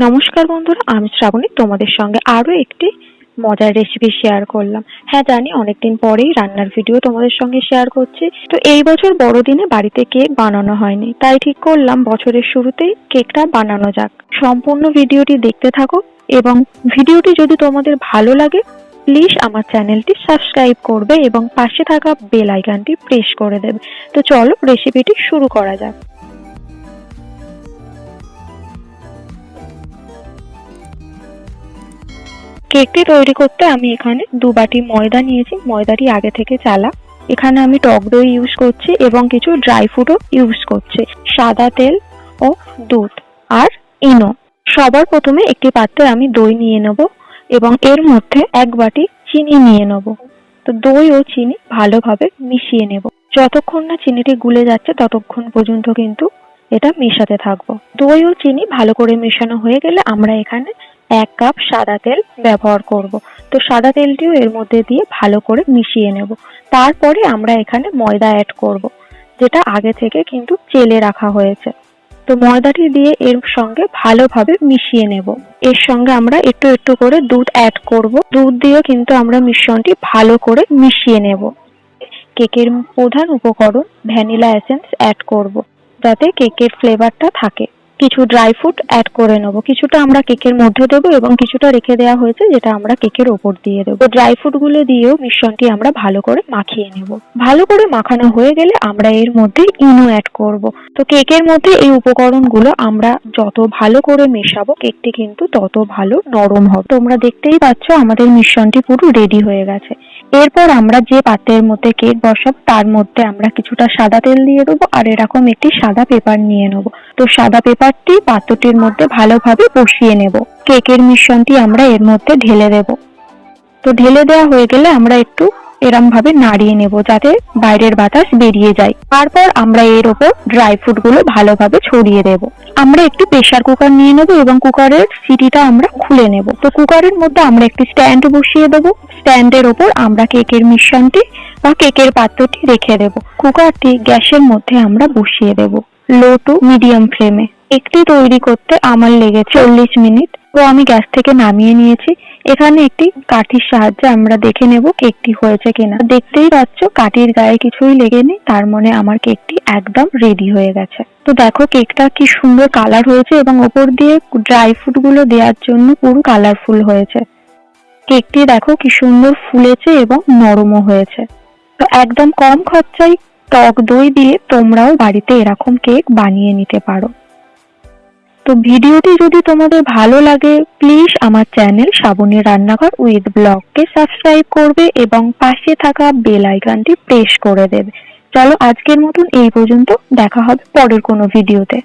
নমস্কার বন্ধুরা, আমি শ্রাবণী, তোমাদের সঙ্গে আরও একটি মজার রেসিপি শেয়ার করলাম। হ্যাঁ জানি অনেকদিন পরেই রান্নার ভিডিও তোমাদের সঙ্গে শেয়ার করছি। তো এই বছর বড়দিনে বাড়িতে কেক বানানো হয়নি। তাই ঠিক করলাম বছরের শুরুতেই কেকটা বানানো যাক। সম্পূর্ণ ভিডিওটি দেখতে থাকো এবং ভিডিওটি যদি তোমাদের ভালো লাগে প্লিজ আমার চ্যানেলটি সাবস্ক্রাইব করবে এবং পাশে থাকা বেল আইকনটি প্রেস করে দেবে। তো চলো রেসিপিটি শুরু করা যাক। কেকটি তৈরি করতে আমি এখানে দু বাটি ময়দা নিয়েছি। ময়দাটি আগে থেকে চালা। এখানে আমি টক দই ইউজ করছি এবং কিছু ড্রাই ফ্রুটও ইউজ করছি। সাদা তেল ও দুধ আর ইনো। সবার প্রথমে একটি পাত্রে আমি দই নিয়ে নেব এবং এর মধ্যে এক বাটি চিনি নিয়ে নেব। তো দই ও চিনি ভালোভাবে মিশিয়ে নেব। যতক্ষণ না চিনিটি গুলে যাচ্ছে ততক্ষণ পর্যন্ত কিন্তু এটা মেশাতে থাকব। দই ও চিনি ভালো করে মেশানো হয়ে গেলে আমরা এখানে এক কাপ সাদা তেল ব্যবহার করব। তো সাদা তেলটিও এর মধ্যে দিয়ে ভালো করে মিশিয়ে নেব। তারপরে আমরা এখানে ময়দা অ্যাড করব, যেটা আগে থেকে কিন্তু চেলে রাখা হয়েছে। তো ময়দাটি দিয়ে এর সঙ্গে ভালোভাবে মিশিয়ে নেব। এর সঙ্গে আমরা একটু একটু করে দুধ অ্যাড করব। দুধ দিয়েও কিন্তু আমরা মিশ্রণটি ভালো করে মিশিয়ে নেব। কেকের প্রধান উপকরণ ভ্যানিলা এসেন্স অ্যাড করব, যাতে কেকের ফ্লেভারটা থাকে। কিছু ড্রাই ফ্রুট অ্যাড করে নেব। কিছুটা আমরা কেকের মধ্যে দেবো এবং কিছুটা রেখে দেওয়া হয়েছে যেটা আমরা কেকের ওপর দিয়ে দেবো। ড্রাই ফ্রুটগুলো দিয়েও মিশ্রণটি আমরা ভালো করে মাখিয়ে নেব। ভালো করে মাখানো হয়ে গেলে আমরা এর মধ্যে ইনো অ্যাড করব। তো কেকের মধ্যে এই উপকরণগুলো আমরা যত ভালো করে মেশাবো, কেকটি কিন্তু তত ভালো নরম হবে। তোমরা দেখতেই পাচ্ছ আমাদের মিশ্রণটি পুরো রেডি হয়ে গেছে। এরপর আমরা যে পাত্রের মধ্যে কেক বসাবো, তার মধ্যে আমরা কিছুটা সাদা তেল দিয়ে দেবো আর এরকম একটি সাদা পেপার নিয়ে নেব। তো সাদা পেপারটি পাত্রটির মধ্যে ভালোভাবে বসিয়ে নেব। কেকের মিশ্রণটি আমরা এর মধ্যে ঢেলে দেব। তো ঢেলে দেওয়া হয়ে গেলে আমরা একটু এরম ভাবে নাড়িয়ে নেব যাতে বাইরের বাতাস বেরিয়ে যায়। তারপর আমরা এর ওপর ড্রাই ফ্রুটগুলো ভালোভাবে ছড়িয়ে দেব। আমরা একটু প্রেসার কুকার নিয়ে নেব এবং কুকারের সিটিটা আমরা খুলে নেব। তো কুকারের মধ্যে আমরা একটি স্ট্যান্ড বসিয়ে দেব। স্ট্যান্ডের ওপর আমরা কেকের মিশ্রণটি বা কেকের পাত্রটি রেখে দেব। কুকারটি গ্যাসের মধ্যে আমরা বসিয়ে দেব। লো টু মিডিয়াম ফ্লেমে একটি তৈরি করতে আমার লেগেছে চল্লিশ মিনিট। তো আমি গ্যাস থেকে নামিয়ে নিয়েছি। এখানে একটি কাঠির সাহায্যে আমরা দেখে নেব কেকটি হয়েছে কিনা। দেখতেই পাচ্ছ, কাঠির গায়ে কিছুই লেগে নেই তার মানে আমার কেকটি একদম রেডি হয়ে গেছে। তো দেখো কেকটা কি সুন্দর কালার হয়েছে এবং ওপর দিয়ে ড্রাই ফ্রুটগুলো দেওয়ার জন্য পুরো কালারফুল হয়েছে। কেকটি দেখো কি সুন্দর ফুলেছে এবং নরমও হয়েছে। তো একদম কম খরচায় টক দই দিয়ে তোমরাও বাড়িতে এরকম কেক বানিয়ে নিতে পারো। তো ভিডিওটি যদি তোমাদের ভালো লাগে প্লিজ আমার চ্যানেল শ্রাবণীর রান্নাঘর উইথ ব্লগকে সাবস্ক্রাইব করবে এবং পাশে থাকা বেল আইকনটি প্রেস করে দেবে। চলো আজকের মতন এই পর্যন্ত, দেখা হবে পরের কোনো ভিডিওতে